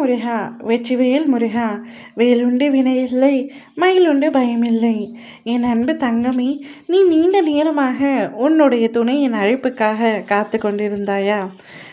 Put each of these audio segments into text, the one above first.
முருகா வெற்றிவேல் முருகா வேலுண்டு வினையில்லை மயிலுண்டு பயமில்லை. என் அன்பு தங்கமி நீ நீண்ட நேரமாக உன்னுடைய துணையின் அழைப்புக்காக காத்து கொண்டிருந்தாயா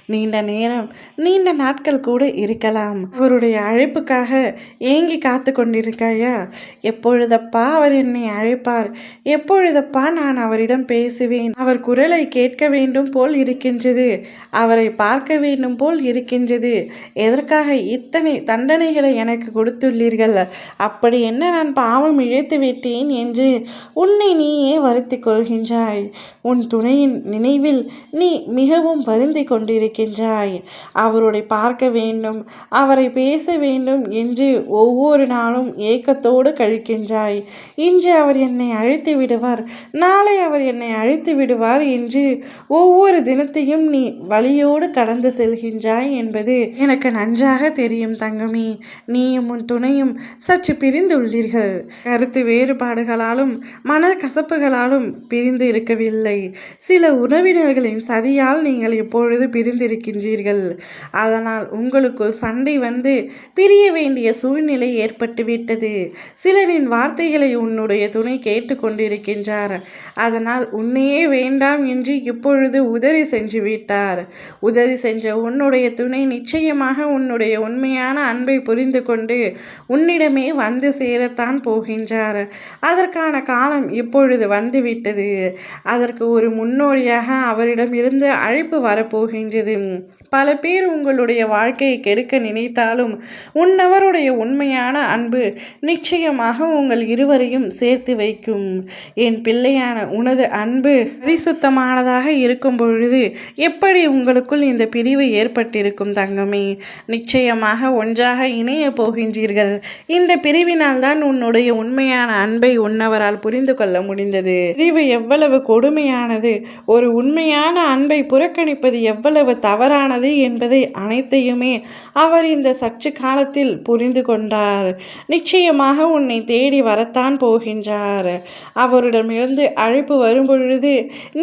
நீண்ட நேரம் நீண்ட நாட்கள் கூட இருக்கலாம். அவருடைய அழைப்புக்காக ஏங்கி காத்து கொண்டிருக்காயா? எப்பொழுதப்பா அவர் என்னை அழைப்பார்? எப்பொழுதப்பா நான் அவரிடம் பேசுவேன்? அவர் குரலை கேட்க வேண்டும் போல் இருக்கின்றது. அவரை பார்க்க வேண்டும் போல் இருக்கின்றது. எதற்காக இத்தனை தண்டனைகளை எனக்கு கொடுத்துள்ளீர்கள்? அப்படி என்ன நான் பாவம் இழைத்து விட்டேன் என்று உன்னை நீயே வருத்தி கொள்கின்றாய். உன் துணையின் நினைவில் நீ மிகவும் வருந்தி கொண்டிருக்க இருக்கின்றாய். அவருடைய பார்க்க வேண்டும் அவரை பேச வேண்டும் என்று ஒவ்வொரு நாளும் ஏக்கத்தோடு கழிக்கின்றாய். இன்று அவர் என்னை அழைத்து விடுவார் நாளை அவர் என்னை அழைத்து விடுவார் என்று ஒவ்வொரு தினத்தையும் நீ வழியோடு கடந்து செல்கின்றாய் என்பது எனக்கு நன்றாக தெரியும் தங்கமி. நீயும் உன் துணையும் சற்று பிரிந்துள்ளீர்கள். கருத்து வேறுபாடுகளாலும் மன கசப்புகளாலும் பிரிந்து இருக்கவில்லை. சில உறவினர்களின் சதியால் நீங்கள் எப்பொழுது பிரிந்து இருக்கின்றீர்கள் அதனால் உங்களுக்குள் சண்டை வந்து பிரிய வேண்டிய சூழ்நிலை ஏற்பட்டுவிட்டது. சிலரின் வார்த்தைகளை உன்னுடைய துணை கேட்டுக்கொண்டிருக்கின்றார் அதனால் உன்னையே வேண்டாம் என்று இப்பொழுது உதறி சென்று விட்டார். உதறி சென்ற உன்னுடைய துணை நிச்சயமாக உன்னுடைய உண்மையான அன்பை புரிந்து கொண்டு உன்னிடமே வந்து சேரத்தான் போகின்றார். அதற்கான காலம் இப்பொழுது வந்துவிட்டது. அதற்கு ஒரு முன்னோடியாக அவரிடம் இருந்து அழைப்பு வரப்போகின்றது. பல பேர் உங்களுடைய வாழ்க்கையை கெடுக்க நினைத்தாலும் உன்னவருடைய உண்மையான அன்பு நிச்சயமாக உங்கள் இருவரையும் சேர்த்து வைக்கும். என் பிள்ளையான உனது அன்பு பரிசுத்தமானதாக இருக்கும் பொழுது எப்படி உங்களுக்குள் இந்த பிரிவு ஏற்பட்டிருக்கும் தங்கமே? நிச்சயமாக ஒன்றாக இணைய போகின்றீர்கள். இந்த பிரிவினால் தான் உன்னுடைய உண்மையான அன்பை உன்னவரால் புரிந்து கொள்ள முடிந்தது. பிரிவு எவ்வளவு கொடுமையானது. ஒரு உண்மையான அன்பை புறக்கணிப்பது எவ்வளவு தவறானது என்பதை அனைத்தையுமே அவர் இந்த சற்று காலத்தில் புரிந்து கொண்டார். நிச்சயமாக உன்னை தேடி வரத்தான் போகின்றார். அவரிடமிருந்து அழைப்பு வரும்பொழுது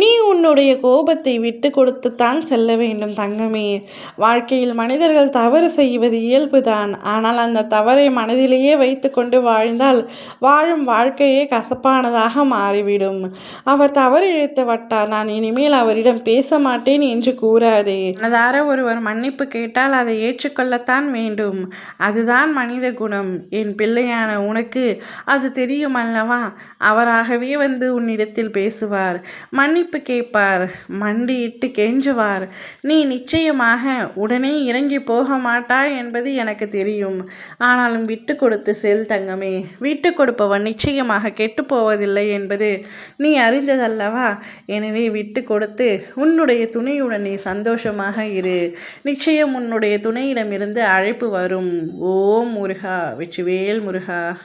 நீ உன்னுடைய கோபத்தை விட்டு கொடுத்துத்தான் செல்ல வேண்டும் தங்கமே. வாழ்க்கையில் மனிதர்கள் தவறு செய்வது இயல்புதான். ஆனால் அந்த தவறை மனதிலேயே வைத்துக்கொண்டு வாழ்ந்தால் வாழும் வாழ்க்கையே கசப்பானதாக மாறிவிடும். அவர் தவறு இழைத்து வட்டார். நான் இனிமேல் அவரிடம் பேச மாட்டேன் என்று கூறாதே. மனதார ஒருவர் மன்னிப்பு கேட்டால் அதை ஏற்றுக்கொள்ளத்தான் வேண்டும். அதுதான் மனித குணம். என் பிள்ளையான உனக்கு அது தெரியும் அல்லவா? அவராகவே வந்து உன்னிடத்தில் பேசுவார். மன்னிப்பு கேட்பார். மண்டியிட்டு கெஞ்சுவார். நீ நிச்சயமாக உடனே இறங்கி போக மாட்டாய் என்பது எனக்கு தெரியும். ஆனாலும் விட்டு கொடுத்து செல் தங்கமே. விட்டு கொடுப்பவன் நிச்சயமாக கெட்டு போவதில்லை என்பது நீ அறிந்ததல்லவா? எனவே விட்டு கொடுத்து உன்னுடைய துணையுடன் நீ சந்தோஷமாக இரு. நிச்சயம் உன்னுடைய துணையிடமிருந்து அழைப்பு வரும். ஓம் முருகா வெற்றிவேல் முருகா.